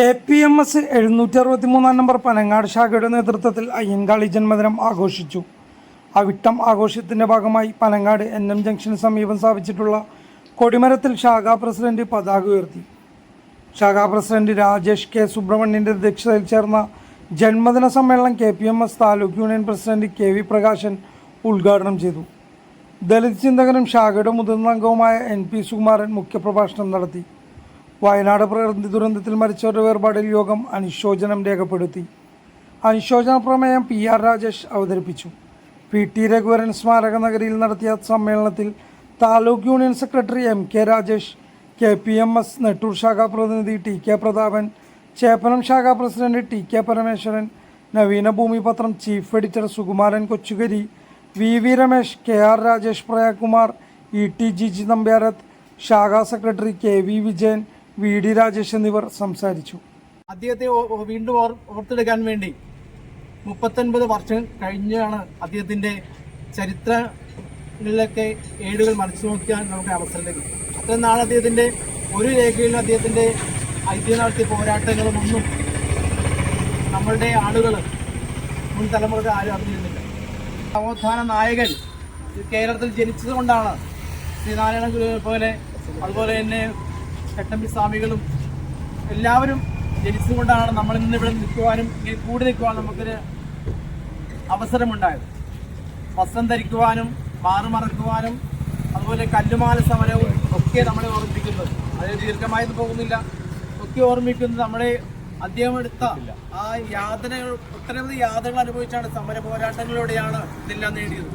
K P M S എഴുന്നൂറ്റി അറുപത്തി മൂന്നാം നമ്പർ പനങ്ങാട് ശാഖയുടെ നേതൃത്വത്തിൽ അയ്യങ്കാളി ജന്മദിനം ആഘോഷിച്ചു. അവിട്ടം ആഘോഷത്തിന്റെ ഭാഗമായി പനങ്ങാട് എൻ എം ജംഗ്ഷന് സമീപം സ്ഥാപിച്ചിട്ടുള്ള കൊടിമരത്തിൽ ശാഖാ പ്രസിഡന്റ് പതാക ഉയർത്തി. ശാഖാ പ്രസിഡന്റ് രാജേഷ് കെ സുബ്രഹ്മണ്യന്റെ അധ്യക്ഷതയിൽ ചേർന്ന ജന്മദിന സമ്മേളനം K P M S taluk union president K V Prakashan ഉദ്ഘാടനം ചെയ്തു. ദളിത് ചിന്തകനും ശാഖയുടെ മുതിർന്ന അംഗവുമായ എൻ പി സുകുമാരൻ മുഖ്യപ്രഭാഷണം നടത്തി. വയനാട് പ്രകൃതി ദുരന്തത്തിൽ മരിച്ചവരുടെ വേർപാടിൽ യോഗം അനുശോചനം രേഖപ്പെടുത്തി. അനുശോചന പ്രമേയം പി ആർ രാജേഷ് അവതരിപ്പിച്ചു. പി ടി രഘുവരൻ സ്മാരക നഗരിയിൽ നടത്തിയ സമ്മേളനത്തിൽ taluk union secretary M K Rajesh K P M S Nettoor ശാഖാ പ്രതിനിധി ടി കെ പ്രതാപൻ ചേപ്പനം ശാഖാ president T K Parameswaran Naveena Bhoomipathram chief editor Sukumaran Kochukari V V Ramesh K R Rajesh Priyakumar E T G G Nambiarath ശാഖാ secretary K V Vijayan V D Rajesh എന്നിവർ സംസാരിച്ചു. അദ്ദേഹത്തെ വീണ്ടും ഓർത്തെടുക്കാൻ വേണ്ടി മുപ്പത്തൊൻപത് വർഷം കഴിഞ്ഞാണ് അദ്ദേഹത്തിന്റെ ചരിത്രങ്ങളിലൊക്കെ ഏടുകൾ മനസ്സു നോക്കിയാൽ നമുക്ക് അവസരം ലഭിക്കും. അത്രയും നാൾ അദ്ദേഹത്തിന്റെ ഒരു രേഖയിലും അദ്ദേഹത്തിന്റെ ഐതിഹ്യം നടത്തിയ പോരാട്ടങ്ങളും ഒന്നും നമ്മളുടെ ആളുകൾ മുൻ തലമുറകൾ ആരും അറിഞ്ഞിരുന്നില്ല. നവോത്ഥാന നായകൻ കേരളത്തിൽ ജനിച്ചത് കൊണ്ടാണ് ശ്രീനാരായണ ഗുരു പോലെ അതുപോലെ തന്നെ ചട്ടമ്പി സ്വാമികളും എല്ലാവരും ജനിച്ചുകൊണ്ടാണ് നമ്മൾ ഇന്ന് ഇവിടെ നിൽക്കുവാനും ഇങ്ങനെ കൂടി നിൽക്കുവാനും നമുക്കൊരു അവസരമുണ്ടായത്. വസ്ത്രം ധരിക്കുവാനും മാറുമറക്കുവാനും അതുപോലെ കല്ലുമാല സമരവും ഒക്കെ നമ്മളെ ഓർമ്മിപ്പിക്കുന്നത്. അത് ദീർഘമായത് പോകുന്നില്ല. ഒക്കെ ഓർമ്മിക്കുന്നത് നമ്മളെ അദ്ദേഹം എടുത്ത ആ യാതനകൾ ഒട്ടനവധി യാതനകൾ അനുഭവിച്ചാണ് സമര പോരാട്ടങ്ങളിലൂടെയാണ് ഇതെല്ലാം നേടിയത്.